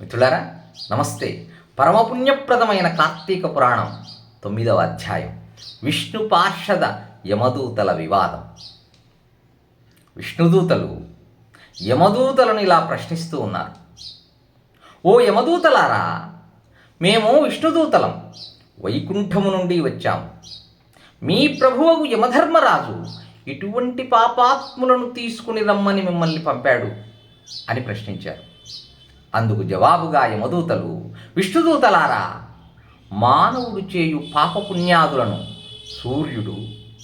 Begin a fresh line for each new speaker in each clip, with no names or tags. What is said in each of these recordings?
మిత్రులారా నమస్తే. పరమపుణ్యప్రదమైన కార్తీక పురాణం తొమ్మిదవ అధ్యాయం. విష్ణు పార్షద యమదూతల వివాదం. విష్ణుదూతలు యమదూతలను ఇలా ప్రశ్నిస్తూ ఉన్నారు. ఓ యమదూతలారా మేము విష్ణుదూతలం. వైకుంఠము నుండి వచ్చాము. మీ ప్రభువకు యమధర్మరాజు ఇటువంటి పాపాత్ములను తీసుకుని రమ్మని మిమ్మల్ని పంపాడు అని ప్రశ్నించారు. అందుకు జవాబుగా యమదూతలు విష్ణుదూతలారా మానవుడు చేయు పాపపుణ్యాదులను సూర్యుడు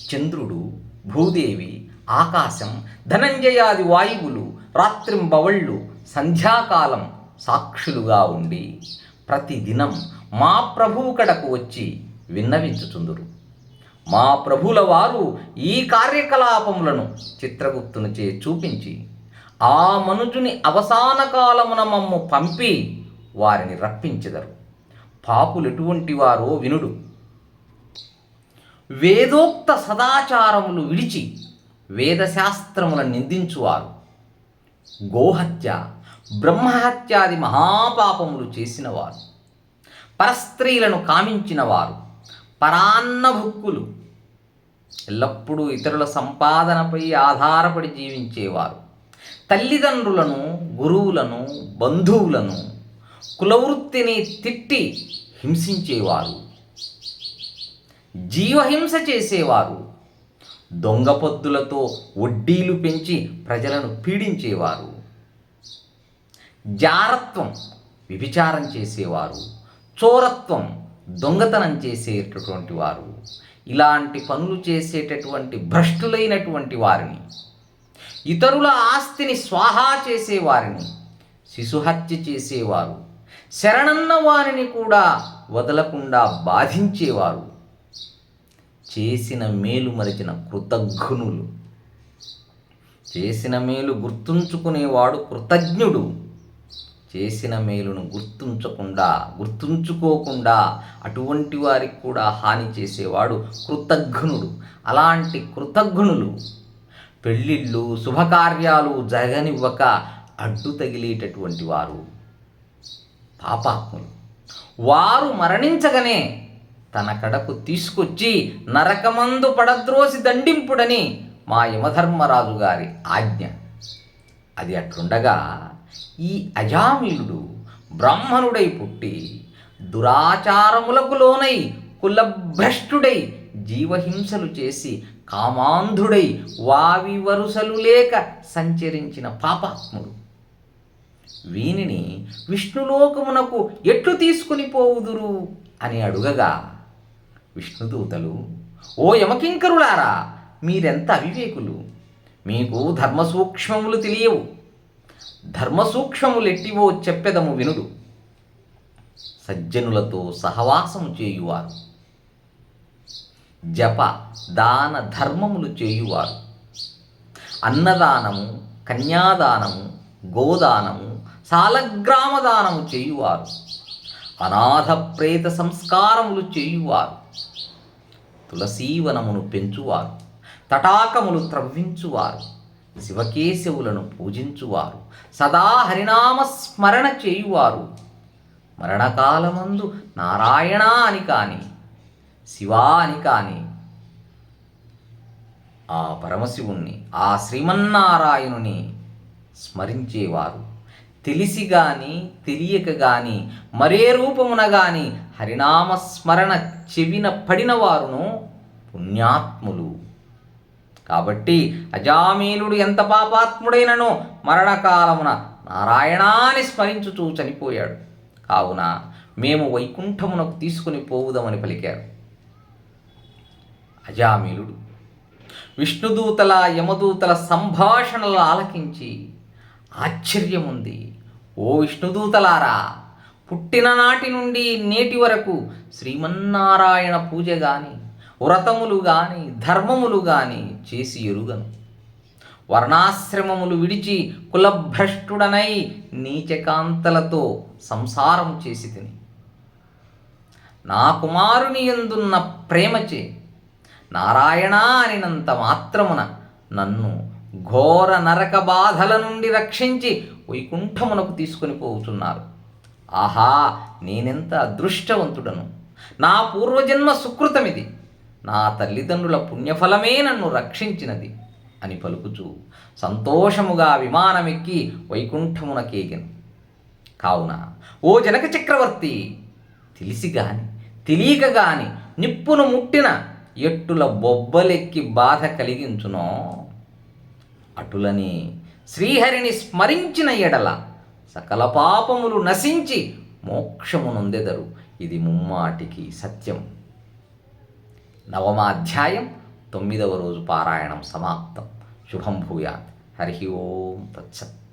చంద్రుడు భూదేవి ఆకాశం ధనంజయాది వాయువులు రాత్రింబవళ్ళు సంధ్యాకాలం సాక్షులుగా ఉండి ప్రతిదినం మా ప్రభువు కడకు వచ్చి విన్నవించుచుందురు. మా ప్రభుల వారు ఈ కార్యకలాపములను చిత్రగుప్తునిచే చూపించి ఆ మనుజుని అవసాన కాలమున మమ్ము పంపి వారిని రప్పించెదరు. పాపులు ఎటువంటి వారో వినుడు. వేదోక్త సదాచారములు విడిచి వేదశాస్త్రములను నిందించువారు. గోహత్య బ్రహ్మహత్యాది మహాపాపములు చేసినవారు. పరస్త్రీలను కామించినవారు. పరాన్నభుక్కులు. ఎల్లప్పుడూ ఇతరుల సంపాదనపై ఆధారపడి జీవించేవారు. తల్లిదండ్రులను గురువులను బంధువులను కులవృత్తిని తిట్టి హింసించేవారు. జీవహింస చేసేవారు. దొంగ పొద్దులతో వడ్డీలు పెంచి ప్రజలను పీడించేవారు. జారత్వం విభిచారం చేసేవారు. చోరత్వం దొంగతనం చేసేటటువంటి వారు. ఇలాంటి పనులు చేసేటటువంటి భ్రష్టులైనటువంటి వారిని ఇతరుల ఆస్తిని స్వాహా చేసేవారిని శిశుహత్య చేసేవారు శరణన్న వారిని కూడా వదలకుండా బాధించేవారు. చేసిన మేలు మరిచిన కృతజ్ఞులు. చేసిన మేలు గుర్తుంచుకునేవాడు కృతజ్ఞుడు. చేసిన మేలును గుర్తుంచకుండా గుర్తుంచుకోకుండా అటువంటి వారికి కూడా హాని చేసేవాడు కృతజ్ఞుడు. అలాంటి కృతజ్ఞులు పెళ్ళిళ్ళు శుభకార్యాలు జరగనివ్వక అడ్డు తగిలేటటువంటి వారు పాపాత్ములు. వారు మరణించగనే తన కడకు తీసుకొచ్చి నరకమందు పడద్రోసి దండింపుడని మా యమధర్మరాజు గారి ఆజ్ఞ. అది అట్లుండగా ఈ అజామీయుడు బ్రాహ్మణుడై పుట్టి దురాచారములకు లోనై కులభ్రష్టుడై జీవహింసలు చేసి కామాంధుడై వావి వరుసలు లేక సంచరించిన పాపాత్ముడు. వీనిని విష్ణులోకమునకు ఎట్లు తీసుకుని పోవుదురు అని అడుగగా విష్ణుదూతలు ఓ యమకింకరులారా మీరెంత అవివేకులు? మీకు ధర్మసూక్ష్మములు తెలియవు. ధర్మసూక్ష్మములు ఎట్టివో చెప్పెదము వినుడు. సజ్జనులతో సహవాసము చేయువారు. జప దాన ధర్మములు చేయువారు. అన్నదానము కన్యాదానము గోదానము సాలగ్రామదానము చేయువారు. అనాథ ప్రేత సంస్కారములు చేయువారు. తులసీవనమును పెంచువారు. తటాకములు త్రవ్వించువారు. శివకేశవులను పూజించువారు. సదా హరినామ స్మరణ చేయువారు. మరణకాలమందు నారాయణ అని కాని శివా అని కానీ ఆ పరమశివుణ్ణి ఆ శ్రీమన్నారాయణుని స్మరించేవారు. తెలిసి గాని తెలియక గాని మరే రూపమున గాని హరినామస్మరణ చెవిన పడిన వారును పుణ్యాత్ములు. కాబట్టి అజామీలుడు ఎంత పాపాత్ముడైనను మరణకాలమున నారాయణాన్ని స్మరించుచూ చనిపోయాడు. కావున మేము వైకుంఠమునకు తీసుకుని పోవుదామని పలికారు. అజామిలుడు. విష్ణుదూతల యమదూతల సంభాషణలు ఆలకించి ఆశ్చర్యముంది. ఓ విష్ణుదూతలారా పుట్టిననాటి నుండి నేటి వరకు శ్రీమన్నారాయణ పూజ గాని వ్రతములు గాని ధర్మములు గాని చేసి ఎరుగను. వర్ణాశ్రమములు విడిచి కులభ్రష్టుడనై నీచకాంతలతో సంసారం చేసి తిని. నా కుమారుని ఎందున్న ప్రేమచే నారాయణ అనినంత మాత్రమున నన్ను ఘోర నరక బాధల నుండి రక్షించి వైకుంఠమునకు తీసుకొని పోతున్నారు. ఆహా నేనెంత అదృష్టవంతుడను? నా పూర్వజన్మ సుకృతమిది. నా తల్లిదండ్రుల పుణ్యఫలమే నన్ను రక్షించినది అని పలుకుచూ సంతోషముగా విమానమెక్కి వైకుంఠమునకేగెను కావున ఓ జనక చక్రవర్తి తెలిసి గాని తెలియక గాని నిప్పును ముట్టిన ఎట్టుల బొబ్బలెక్కి బాధ కలిగించునో అటులని శ్రీహరిని స్మరించిన ఎడల సకల పాపములు నశించి మోక్షము నొందెదరు ఇది ముమ్మాటికి సత్యం. నవమాధ్యాయం తొమ్మిదవ రోజు పారాయణం సమాప్తం. శుభం భూయాత్. హరి ఓం తత్సత్.